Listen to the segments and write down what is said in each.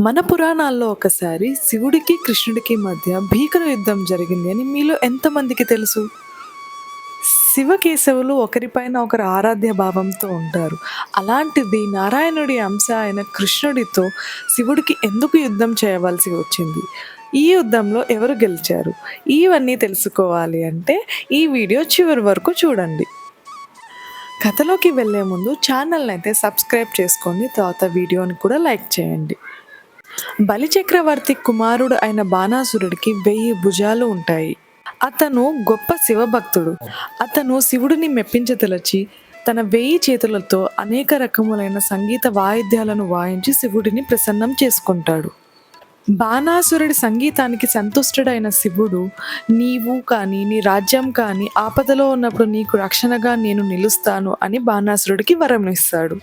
మన పురాణాల్లో ఒకసారి శివుడికి కృష్ణుడికి మధ్య భీకర యుద్ధం జరిగింది అని మీలో ఎంతమందికి తెలుసు? శివకేశవులు ఒకరిపైన ఒకరు ఆరాధ్య భావంతో ఉంటారు. అలాంటిది నారాయణుడి అంశ అయిన కృష్ణుడితో శివుడికి ఎందుకు యుద్ధం చేయవలసి వచ్చింది? ఈ యుద్ధంలో ఎవరు గెలిచారు? ఇవన్నీ తెలుసుకోవాలి అంటే ఈ వీడియో చివరి వరకు చూడండి. కథలోకి వెళ్ళే ముందు ఛానల్ని అయితే సబ్స్క్రైబ్ చేసుకొని తర్వాత వీడియోని కూడా లైక్ చేయండి. బలిచక్రవర్తి కుమారుడు అయిన బాణాసురుడికి వెయ్యి భుజాలు ఉంటాయి. అతను గొప్ప శివభక్తుడు. అతను శివుడిని మెప్పించతలచి తన వెయ్యి చేతులతో అనేక రకములైన సంగీత వాయిద్యాలను వాయించి శివుడిని ప్రసన్నం చేసుకుంటాడు. బాణాసురుడి సంగీతానికి సంతుష్టుడైన శివుడు నీవు కానీ నీ రాజ్యం కానీ ఆపదలో ఉన్నప్పుడు నీకు రక్షణగా నేను నిలుస్తాను అని బాణాసురుడికి వరం ఇస్తాడు.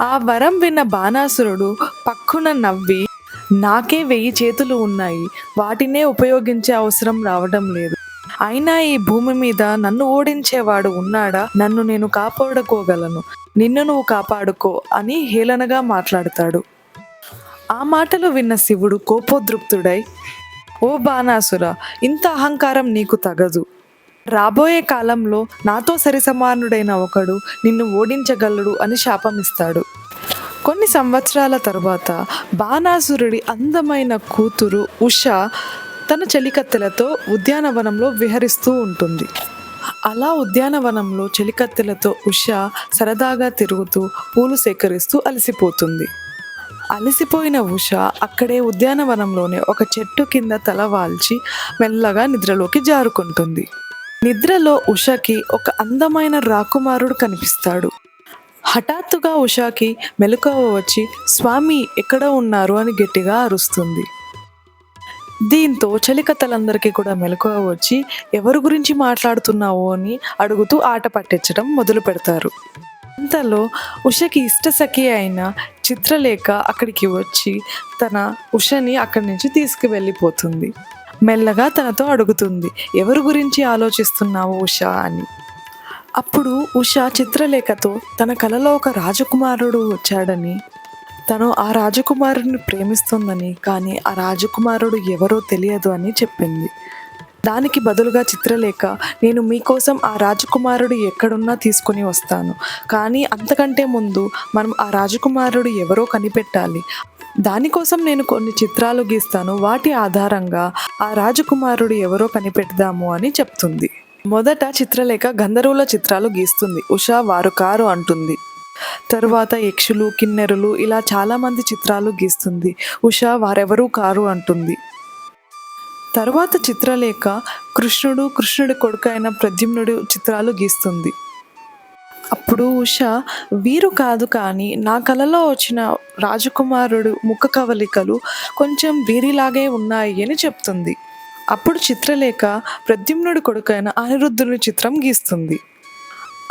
ఆ వరం విన్న బాణాసురుడు పక్కున నవ్వి నాకే వెయ్యి చేతులు ఉన్నాయి. వాటినే ఉపయోగించే అవసరం రావడం లేదు. అయినా ఈ భూమి మీద నన్ను ఓడించేవాడు ఉన్నాడా? నన్ను నేను కాపాడుకోగలను. నిన్ను నువ్వు కాపాడుకో అని హేళనగా మాట్లాడతాడు. ఆ మాటలు విన్న శివుడు కోపోద్రుప్తుడై ఓ బాణాసుర ఇంత అహంకారం నీకు తగదు. రాబోయే కాలంలో నాతో సరిసమానుడైన ఒకడు నిన్ను ఓడించగలడు అని శాపమిస్తాడు. కొన్ని సంవత్సరాల తరువాత బాణాసురుడి అందమైన కూతురు ఉష తన చెలికత్తెలతో ఉద్యానవనంలో విహరిస్తూ ఉంటుంది. అలా ఉద్యానవనంలో చెలికత్తెలతో ఉష సరదాగా తిరుగుతూ పూలు సేకరిస్తూ అలసిపోతుంది. అలసిపోయిన ఉష అక్కడే ఉద్యానవనంలోనే ఒక చెట్టు కింద తల వాల్చి మెల్లగా నిద్రలోకి జారుకుంటుంది. నిద్రలో ఉషకి ఒక అందమైన రాకుమారుడు కనిపిస్తాడు. హఠాత్తుగా ఉషాకి మెలకువ వచ్చి స్వామి ఎక్కడ ఉన్నారు? అని గట్టిగా అరుస్తుంది. దీంతో చలికత్తలందరికీ కూడా మెలకువ వచ్చి ఎవరి గురించి మాట్లాడుతున్నావు? అని అడుగుతూ ఆట పట్టించడం మొదలు పెడతారు. అంతలో ఉషకి ఇష్టసఖి అయిన చిత్రలేఖ అక్కడికి వచ్చి తన ఉషని అక్కడి నుంచి తీసుకువెళ్ళిపోతుంది. మెల్లగా తనతో అడుగుతుంది ఎవరి గురించి ఆలోచిస్తున్నావు ఉష? అని. అప్పుడు ఉష చిత్రలేఖతో తన కలలో ఒక రాజకుమారుడు వచ్చాడని. తను ఆ రాజకుమారుడిని ప్రేమిస్తుందని కానీ ఆ రాజకుమారుడు ఎవరో తెలియదు అని చెప్పింది. దానికి బదులుగా చిత్రలేఖ నేను మీకోసం ఆ రాజకుమారుడు ఎక్కడున్నా తీసుకుని వస్తాను. కానీ అంతకంటే ముందు మనం ఆ రాజకుమారుడు ఎవరో కనిపెట్టాలి. దానికోసం నేను కొన్ని చిత్రాలు గీస్తాను. వాటి ఆధారంగా ఆ రాజకుమారుడు ఎవరో కనిపెడదాము అని చెప్తుంది. మొదట చిత్రలేఖ గంధర్వుల చిత్రాలు గీస్తుంది. ఉషా వారు కారు అంటుంది. తరువాత యక్షులు కిన్నెరులు ఇలా చాలామంది చిత్రాలు గీస్తుంది. ఉషా వారెవరూ కారు అంటుంది. తరువాత చిత్రలేఖ కృష్ణుడు కృష్ణుడి కొడుకు అయిన ప్రద్యుమ్నుడు చిత్రాలు గీస్తుంది. అప్పుడు ఉష వీరు కాదు కానీ నా కలలో వచ్చిన రాజకుమారుడు ముఖ కవలికలు కొంచెం వీరిలాగే ఉన్నాయి అని చెప్తుంది. అప్పుడు చిత్రలేఖ ప్రద్యుమ్నుడి కొడుకైన అనిరుద్ధుని చిత్రం గీస్తుంది.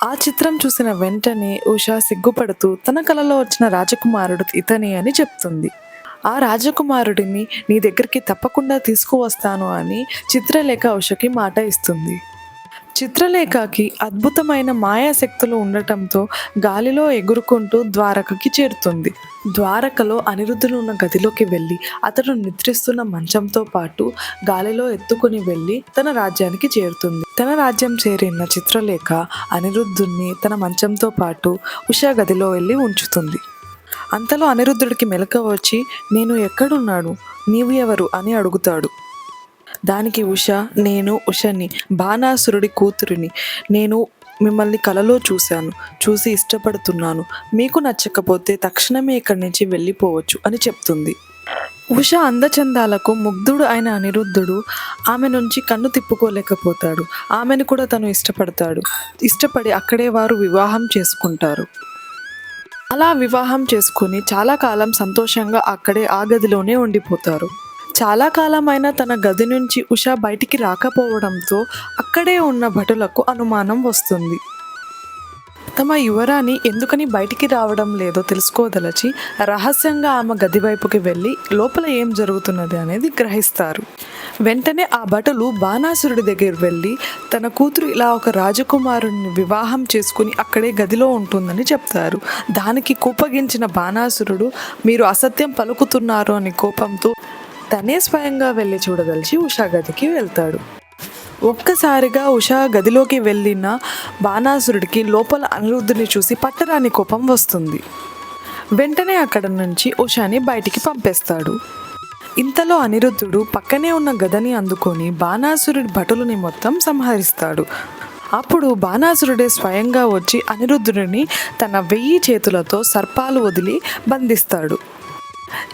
ఆ చిత్రం చూసిన వెంటనే ఉష సిగ్గుపడుతూ తన కలలో వచ్చిన రాజకుమారుడు ఇతనే అని చెప్తుంది. ఆ రాజకుమారుడిని నీ దగ్గరికి తప్పకుండా తీసుకువస్తాను అని చిత్రలేఖ ఉషకి మాట ఇస్తుంది. చిత్రలేఖకి అద్భుతమైన మాయాశక్తులు ఉండటంతో గాలిలో ఎగురుకుంటూ ద్వారకకి చేరుతుంది. ద్వారకలో అనిరుద్ధులు ఉన్న గదిలోకి వెళ్ళి అతడు నిద్రిస్తున్న మంచంతో పాటు గాలిలో ఎత్తుకుని వెళ్ళి తన రాజ్యానికి చేరుతుంది. తన రాజ్యం చేరిన చిత్రలేఖ అనిరుద్ధుణ్ణి తన మంచంతో పాటు ఉషా గదిలో వెళ్ళి ఉంచుతుంది. అంతలో అనిరుద్ధుడికి మెలక వచ్చి నేను ఎక్కడున్నాను? నీవు ఎవరు? అని అడుగుతాడు. దానికి ఉష నేను ఉషని బాణాసురుడి కూతురిని. నేను మిమ్మల్ని కలలో చూశాను చూసి ఇష్టపడుతున్నాను. మీకు నచ్చకపోతే తక్షణమే ఇక్కడి నుంచి వెళ్ళిపోవచ్చు అని చెప్తుంది. ఉష అందచందాలకు ముగ్ధుడు అయిన అనిరుద్ధుడు ఆమె నుంచి కన్ను తిప్పుకోలేకపోతాడు. ఆమెను కూడా తను ఇష్టపడతాడు. ఇష్టపడి అక్కడే వారు వివాహం చేసుకుంటారు. అలా వివాహం చేసుకుని చాలా కాలం సంతోషంగా అక్కడే ఆ గదిలోనే ఉండిపోతారు. చాలా కాలమైన తన గది నుంచి ఉష బయటికి రాకపోవడంతో అక్కడే ఉన్న భటులకు అనుమానం వస్తుంది. తమ యువరాణి ఎందుకని బయటికి రావడం లేదో తెలుసుకోదలచి రహస్యంగా ఆమె గది వైపుకి వెళ్ళి లోపల ఏం జరుగుతున్నది అనేది గ్రహిస్తారు. వెంటనే ఆ భటులు బాణాసురుడి దగ్గర వెళ్ళి తన కూతురు ఇలా ఒక రాజకుమారుని వివాహం చేసుకుని అక్కడే గదిలో ఉంటుందని చెప్తారు. దానికి కోపగించిన బాణాసురుడు మీరు అసత్యం పలుకుతున్నారు అని కోపంతో తనే స్వయంగా వెళ్ళి చూడదలిచి ఉషా గదికి వెళ్తాడు. ఒక్కసారిగా ఉషా గదిలోకి వెళ్ళిన బాణాసురుడికి లోపల అనిరుద్ధుని చూసి పట్టరాని కోపం వస్తుంది. వెంటనే అక్కడ నుంచి ఉషాని బయటికి పంపేస్తాడు. ఇంతలో అనిరుద్ధుడు పక్కనే ఉన్న గదని అందుకొని బాణాసురుడి భటులని మొత్తం సంహరిస్తాడు. అప్పుడు బాణాసురుడే స్వయంగా వచ్చి అనిరుద్ధుడిని తన వెయ్యి చేతులతో సర్పాలు వదిలి బంధిస్తాడు.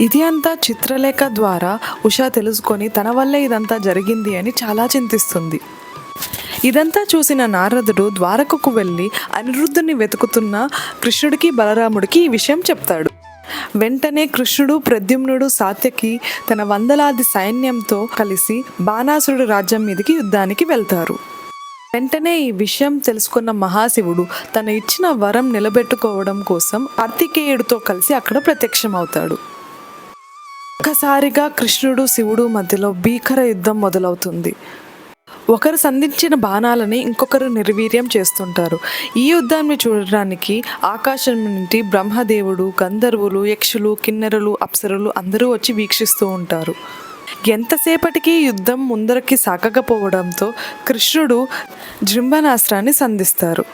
ఇది అంతా చిత్రలేఖ ద్వారా ఉషా తెలుసుకొని తన వల్లే ఇదంతా జరిగింది అని చాలా చింతిస్తుంది. ఇదంతా చూసిన నారదుడు ద్వారకకు వెళ్ళి అనిరుద్ధుని వెతుకుతున్న కృష్ణుడికి బలరాముడికి ఈ విషయం చెప్తాడు. వెంటనే కృష్ణుడు ప్రద్యుమ్నుడు సాత్యకి తన వందలాది సైన్యంతో కలిసి బాణాసురుడు రాజ్యం మీదకి యుద్ధానికి వెళ్తారు. వెంటనే ఈ విషయం తెలుసుకున్న మహాశివుడు తన ఇచ్చిన వరం నిలబెట్టుకోవడం కోసం కార్తికేయుడితో కలిసి అక్కడ ప్రత్యక్షమవుతాడు. ఒక్కసారిగా కృష్ణుడు శివుడు మధ్యలో భీకర యుద్ధం మొదలవుతుంది. ఒకరు సంధించిన బాణాలని ఇంకొకరు నిర్వీర్యం చేస్తుంటారు. ఈ యుద్ధాన్ని చూడడానికి ఆకాశం నుండి బ్రహ్మదేవుడు గంధర్వులు యక్షులు కిన్నెరలు అప్సరులు అందరూ వచ్చి వీక్షిస్తూ ఉంటారు. ఎంతసేపటికి యుద్ధం ముందరకి సాగకపోవడంతో కృష్ణుడు జృంభనాస్త్రాన్ని సంధిస్తారు.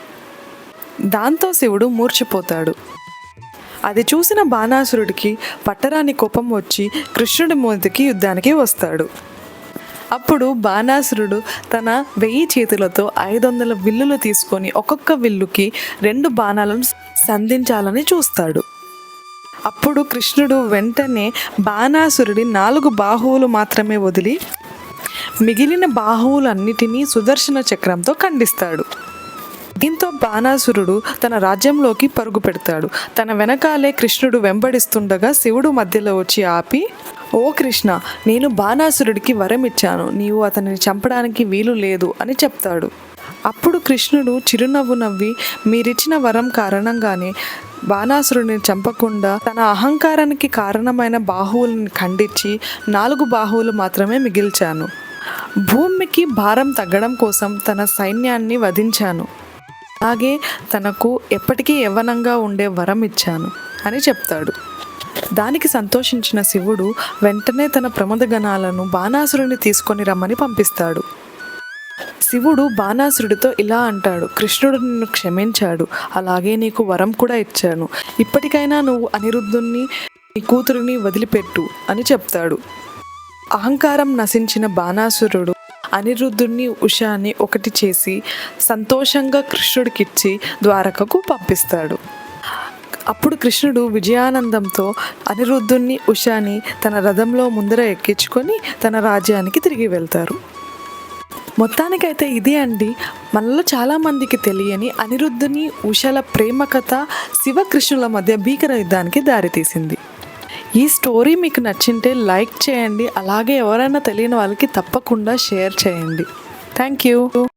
దాంతో శివుడు మూర్చిపోతాడు. అది చూసిన బాణాసురుడికి పట్టరాని కోపం వచ్చి కృష్ణుడి మీదకి యుద్ధానికి వస్తాడు. అప్పుడు బాణాసురుడు తన వెయ్యి చేతులతో ఐదు వందల విల్లులు తీసుకొని ఒక్కొక్క విల్లుకి రెండు బాణాలను సంధించాలని చూస్తాడు. అప్పుడు కృష్ణుడు వెంటనే బాణాసురుడి నాలుగు బాహువులు మాత్రమే వదిలి మిగిలిన బాహువులన్నిటినీ సుదర్శన చక్రంతో ఖండిస్తాడు. దీంతో బాణాసురుడు తన రాజ్యంలోకి పరుగు పెడతాడు. తన వెనకాలే కృష్ణుడు వెంబడిస్తుండగా శివుడు మధ్యలో వచ్చి ఆపి ఓ కృష్ణ నేను బాణాసురుడికి వరం ఇచ్చాను నీవు అతనిని చంపడానికి వీలు లేదు అని చెప్తాడు. అప్పుడు కృష్ణుడు చిరునవ్వు నవ్వి మీరిచ్చిన వరం కారణంగానే బాణాసురుడిని చంపకుండా తన అహంకారానికి కారణమైన బాహువులను ఖండించి నాలుగు బాహువులు మాత్రమే మిగిల్చాను. భూమికి భారం తగ్గడం కోసం తన సైన్యాన్ని వధించాను. అలాగే తనకు ఎప్పటికీ యవ్వనంగా ఉండే వరం ఇచ్చాను అని చెప్తాడు. దానికి సంతోషించిన శివుడు వెంటనే తన ప్రమదగణాలను బాణాసురుని తీసుకొని రమ్మని పంపిస్తాడు. శివుడు బాణాసురుడితో ఇలా అంటాడు కృష్ణుడు నిన్ను క్షమించాడు అలాగే నీకు వరం కూడా ఇచ్చాను. ఇప్పటికైనా నువ్వు అనిరుద్ధుణ్ణి నీ కూతురిని వదిలిపెట్టు అని చెప్తాడు. అహంకారం నశించిన బాణాసురుడు అనిరుద్ధుణ్ణి ఉషాని ఒకటి చేసి సంతోషంగా కృష్ణుడికిచ్చి ద్వారకకు పంపిస్తాడు. అప్పుడు కృష్ణుడు విజయానందంతో అనిరుద్ధుణ్ణి ఉషాని తన రథంలో ముందర ఎక్కించుకొని తన రాజ్యానికి తిరిగి వెళ్తారు. మొత్తానికైతే ఇది అండి. మనలో చాలామందికి తెలియని అనిరుద్ధుని ఉషల ప్రేమ కథ శివకృష్ణుల మధ్య భీకర యుద్ధానికి దారితీసింది. ఈ స్టోరీ మీకు నచ్చింటే లైక్ చేయండి. అలాగే ఎవరైనా తెలియని వాళ్ళకి తప్పకుండా షేర్ చేయండి. Thank you.